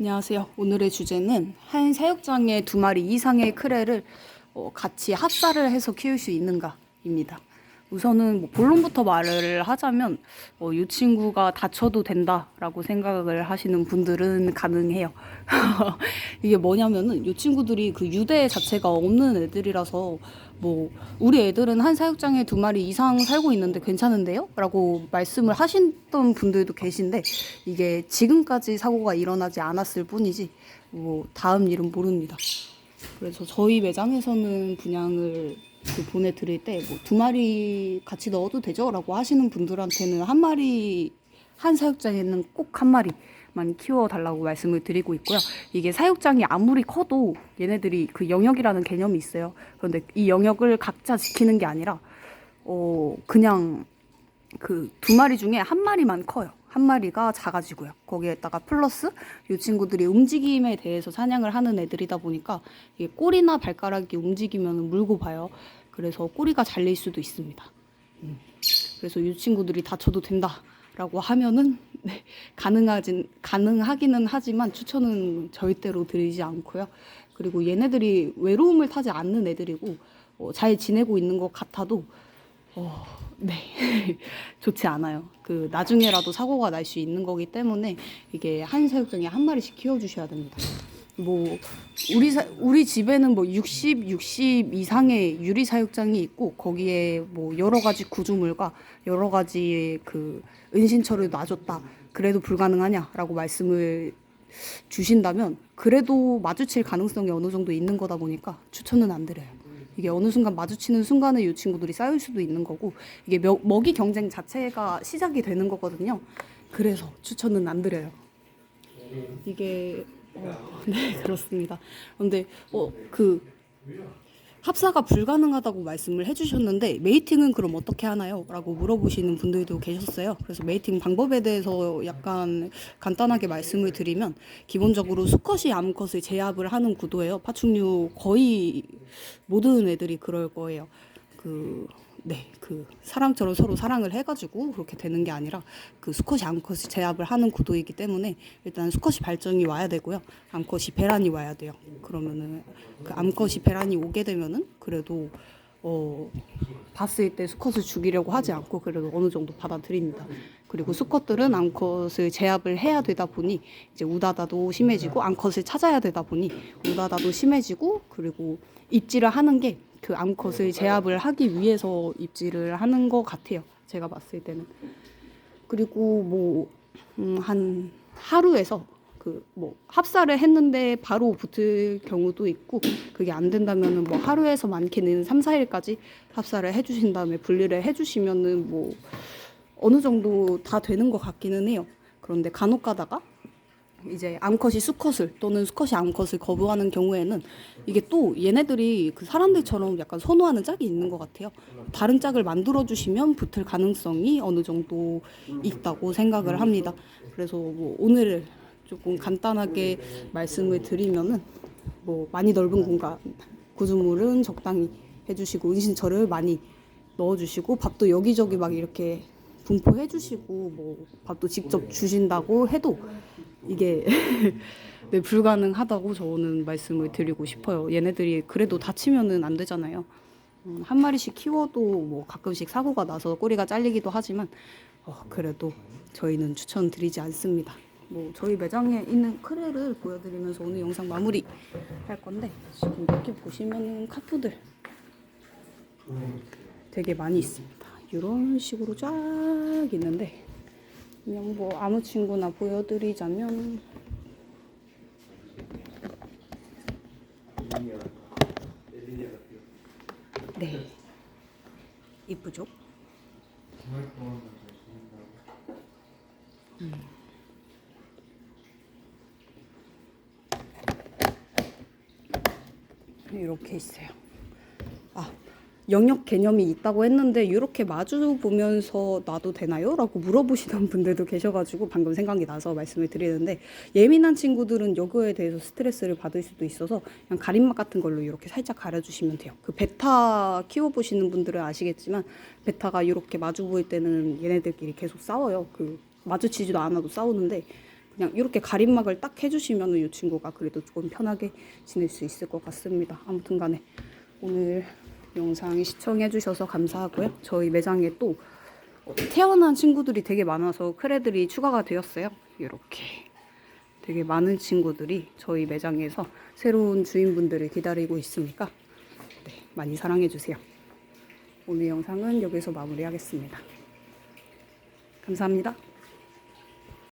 안녕하세요. 오늘의 주제는 한 사육장에 두 마리 이상의 크레를 어, 같이 합사를 해서 키울 수 있는가입니다. 우선은 뭐 본론부터 말을 하자면 어, 이 친구가 다쳐도 된다라고 생각을 하시는 분들은 가능해요. 이게 뭐냐면은 이 친구들이 그 유대 자체가 없는 애들이라서 뭐 우리 애들은 한 사육장에 두 마리 이상 살고 있는데 괜찮은데요? 라고 말씀을 하시던 분들도 계신데 이게 지금까지 사고가 일어나지 않았을 뿐이지 뭐 다음 일은 모릅니다. 그래서 저희 매장에서는 분양을 그 보내드릴 때 뭐 두 마리 같이 넣어도 되죠 라고 하시는 분들한테는 한 마리 한 사육장에는 꼭 한 마리만 키워달라고 말씀을 드리고 있고요. 이게 사육장이 아무리 커도 얘네들이 그 영역이라는 개념이 있어요. 그런데 이 영역을 각자 지키는 게 아니라 어 그냥 그 두 마리 중에 한 마리만 커요. 한 마리가 작아지고요. 거기에다가 플러스 이 친구들이 움직임에 대해서 사냥을 하는 애들이다 보니까 이게 꼬리나 발가락이 움직이면 물고 봐요. 그래서 꼬리가 잘릴 수도 있습니다. 음. 그래서 이 친구들이 다쳐도 된다라고 하면은 네, 가능하진 가능하기는 하지만 추천은 절대로 드리지 않고요. 그리고 얘네들이 외로움을 타지 않는 애들이고 어, 잘 지내고 있는 것 같아도 어, 네 좋지 않아요. 그 나중에라도 사고가 날 수 있는 거기 때문에 이게 한 사육장에 한 마리씩 키워 주셔야 됩니다. 뭐 우리 사, 우리 집에는 뭐 60, 60 이상의 유리 사육장이 있고 거기에 뭐 여러 가지 구조물과 여러 가지 그 은신처를 놔줬다. 그래도 불가능하냐라고 말씀을 주신다면 그래도 마주칠 가능성이 어느 정도 있는 거다 보니까 추천은 안 드려요. 이게 어느 순간 마주치는 순간에 이 친구들이 쌓일 수도 있는 거고 이게 며, 먹이 경쟁 자체가 시작이 되는 거거든요. 그래서 추천은 안 드려요. 이게 어, 네 그렇습니다. 근데 어그 합사가 불가능하다고 말씀을 해주셨는데 메이팅은 그럼 어떻게 하나요? 라고 물어보시는 분들도 계셨어요. 그래서 메이팅 방법에 대해서 약간 간단하게 말씀을 드리면 기본적으로 수컷이 암컷을 제압을 하는 구도예요. 파충류 거의 모든 애들이 그럴 거예요. 그 네, 그 사람처럼 서로 사랑을 해가지고 그렇게 되는 게 아니라 그 수컷이 암컷이 제압을 하는 구도이기 때문에 일단 수컷이 발정이 와야 되고요, 암컷이 배란이 와야 돼요. 그러면은 그 암컷이 배란이 오게 되면은 그래도 어 봤을 때 수컷을 죽이려고 하지 않고 그래도 어느 정도 받아들입니다. 그리고 수컷들은 암컷을 제압을 해야 되다 보니 이제 우다다도 심해지고 암컷을 찾아야 되다 보니 우다다도 심해지고 그리고 입질을 하는 게 그 암컷을 제압을 하기 위해서 입질을 하는 것 같아요. 제가 봤을 때는. 그리고 뭐, 음, 한 하루에서 그 뭐 합사를 했는데 바로 붙을 경우도 있고 그게 안 된다면은 뭐 하루에서 많게는 3, 4일까지 합사를 해 주신 다음에 분리를 해 주시면은 뭐 어느 정도 다 되는 것 같기는 해요. 그런데 간혹 가다가 이제 암컷이 수컷을 또는 수컷이 암컷을 거부하는 경우에는 이게 또 얘네들이 그 사람들처럼 약간 선호하는 짝이 있는 것 같아요. 다른 짝을 만들어 주시면 붙을 가능성이 어느 정도 있다고 생각을 합니다. 그래서 뭐 오늘 조금 간단하게 말씀을 드리면은 뭐 많이 넓은 공간 구조물은 적당히 해주시고 은신처를 많이 넣어주시고 밥도 여기저기 막 이렇게 분포해 주시고 뭐 밥도 직접 주신다고 해도 이게 네, 불가능하다고 저는 말씀을 드리고 싶어요. 얘네들이 그래도 다치면은 안 되잖아요. 음, 한 마리씩 키워도 뭐 가끔씩 사고가 나서 꼬리가 잘리기도 하지만 어, 그래도 저희는 추천드리지 않습니다. 뭐 저희 매장에 있는 크레를 보여드리면서 오늘 영상 마무리 할 건데 지금 이렇게 보시면은 카푸들 되게 많이 있습니다. 이런 식으로 쫙 있는데 그냥 뭐 아무 친구나 보여드리자면 네 이쁘죠? 음. 이렇게 있어요. 아, 영역 개념이 있다고 했는데 이렇게 마주 보면서 놔도 되나요? 라고 물어보시는 분들도 계셔가지고 방금 생각이 나서 말씀을 드리는데 예민한 친구들은 여기에 대해서 스트레스를 받을 수도 있어서 그냥 가림막 같은 걸로 이렇게 살짝 가려주시면 돼요. 그 베타 키워보시는 분들은 아시겠지만 베타가 이렇게 마주 보일 때는 얘네들끼리 계속 싸워요. 그 마주치지도 않아도 싸우는데 그냥 이렇게 가림막을 딱 해주시면 이 친구가 그래도 조금 편하게 지낼 수 있을 것 같습니다. 아무튼 간에 오늘 영상 시청해 주셔서 감사하고요. 저희 매장에 또 어, 태어난 친구들이 되게 많아서 크레들이 추가가 되었어요. 이렇게 되게 많은 친구들이 저희 매장에서 새로운 주인분들을 기다리고 있으니까 네, 많이 사랑해 주세요. 오늘 영상은 여기서 마무리하겠습니다. 감사합니다.